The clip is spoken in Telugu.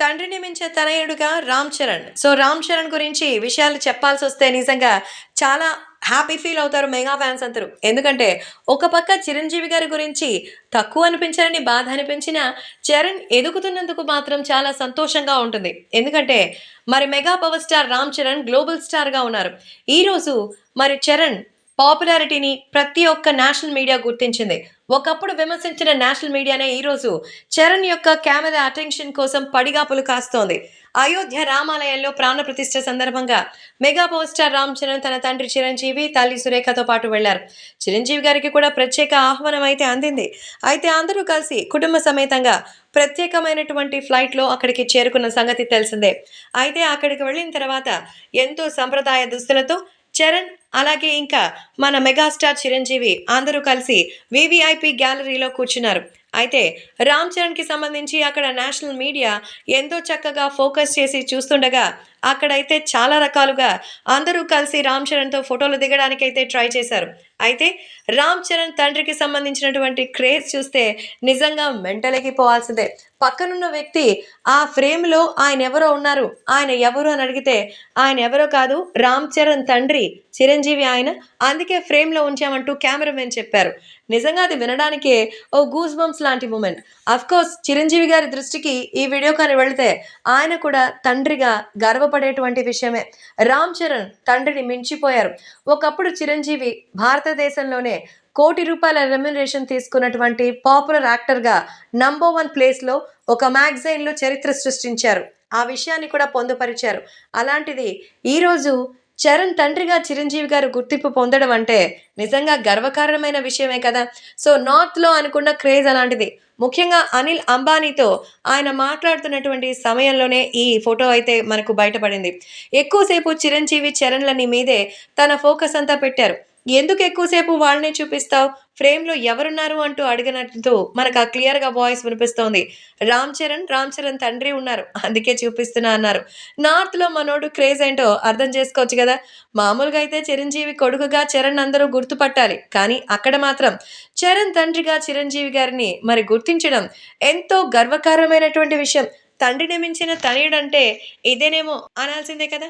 తండ్రిని మించే తనయుడుగా రామ్ చరణ్. సో రామ్ చరణ్ గురించి విషయాలు చెప్పాల్సి వస్తే నిజంగా చాలా హ్యాపీ ఫీల్ అవుతారు మెగా ఫ్యాన్స్ అందరూ. ఎందుకంటే ఒక పక్క చిరంజీవి గారి గురించి తక్కువ అనిపించారని బాధ అనిపించిన చరణ్ ఎదుగుతున్నందుకు మాత్రం చాలా సంతోషంగా ఉంటుంది. ఎందుకంటే మరి mega power star Ram Charan global స్టార్గా ఉన్నారు. ఈరోజు మరి చరణ్ పాపులారిటీని ప్రతి ఒక్క నేషనల్ మీడియా గుర్తించింది. ఒకప్పుడు విమర్శించిన నేషనల్ మీడియానే ఈరోజు చరణ్ యొక్క కెమెరా అటెన్షన్ కోసం పడిగాపులు కాస్తోంది. అయోధ్య రామాలయంలో ప్రాణప్రతిష్ఠ సందర్భంగా mega power star Ram Charan తన తండ్రి చిరంజీవి తల్లి సురేఖతో పాటు వెళ్ళారు. చిరంజీవి గారికి కూడా ప్రత్యేక ఆహ్వానం అయితే అందింది. అయితే అందరూ కలిసి కుటుంబ సమేతంగా ప్రత్యేకమైనటువంటి ఫ్లైట్లో అక్కడికి చేరుకున్న సంగతి తెలిసిందే. అయితే అక్కడికి వెళ్ళిన తర్వాత ఎంతో సంప్రదాయ దుస్తులతో చరణ్ అలాగే ఇంకా మన మెగాస్టార్ చిరంజీవి అందరూ కలిసి వివిఐపి గ్యాలరీలో కూర్చున్నారు. అయితే రామ్ చరణ్కి సంబంధించి అక్కడ నేషనల్ మీడియా ఎంతో చక్కగా ఫోకస్ చేసి చూస్తుండగా అక్కడైతే చాలా రకాలుగా అందరూ కలిసి రామ్ చరణ్తో ఫోటోలు దిగడానికి అయితే ట్రై చేశారు. అయితే రామ్ చరణ్ తండ్రికి సంబంధించినటువంటి క్రేజ్ చూస్తే నిజంగా మెంటలెక్కిపోవాల్సిందే పక్కనున్న వ్యక్తి ఆ ఫ్రేమ్లో ఆయన ఎవరో ఉన్నారు. ఆయన ఎవరు అని అడిగితే ఆయన ఎవరో కాదు రామ్ చరణ్ తండ్రి చిరంజీవి ఆయన. అందుకే ఫ్రేమ్లో ఉంచామంటూ కెమెరామెన్ చెప్పారు. నిజంగా అది వినడానికే ఓ గూస్ బంప్స్ లాంటి ఉమెన్. కోర్స్ చిరంజీవి గారి దృష్టికి ఈ వీడియో కానీ వెళితే ఆయన కూడా తండ్రిగా గర్వపడేటువంటి విషయమే. రామ్ చరణ్ తండ్రిని మించిపోయారు. ఒకప్పుడు చిరంజీవి భారతదేశంలోనే కోటి రూపాయల రెమ్యునరేషన్ తీసుకున్నటువంటి పాపులర్ యాక్టర్గా నంబర్ వన్ ప్లేస్లో ఒక మ్యాగజైన్లో చరిత్ర సృష్టించారు. ఆ విషయాన్ని కూడా పొందుపరిచారు. అలాంటిది ఈరోజు చరణ్ తండ్రిగా చిరంజీవి గారు గుర్తింపు పొందడం అంటే నిజంగా గర్వకారణమైన విషయమే కదా. సో నార్త్లో అనుకున్న క్రేజ్ అలాంటిది. ముఖ్యంగా అనిల్ అంబానీతో ఆయన మాట్లాడుతున్నటువంటి సమయంలోనే ఈ ఫోటో అయితే మనకు బయటపడింది. ఎక్కువసేపు చిరంజీవి చరణ్లని మీదే తన ఫోకస్ అంతా పెట్టారు. ఎందుకు ఎక్కువసేపు వాళ్ళనే చూపిస్తావు? ఫ్రేమ్లో ఎవరున్నారు అంటూ అడిగినట్టు మనకు ఆ క్లియర్గా వాయిస్ వినిపిస్తోంది. రామ్ చరణ్ రామ్ చరణ్ తండ్రి ఉన్నారు. అందుకే చూపిస్తున్నా అన్నారు. నార్త్లో మనోడు క్రేజ్ ఏంటో అర్థం చేసుకోవచ్చు కదా? మామూలుగా అయితే చిరంజీవి కొడుకుగా చరణ్ అందరూ గుర్తుపట్టాలి. కానీ అక్కడ మాత్రం చరణ్ తండ్రిగా చిరంజీవి గారిని మరి గుర్తించడం ఎంతో గర్వకారమైనటువంటి విషయం. తండ్రిని మించిన తనయుడంటే ఇదేనేమో అనాల్సిందే కదా?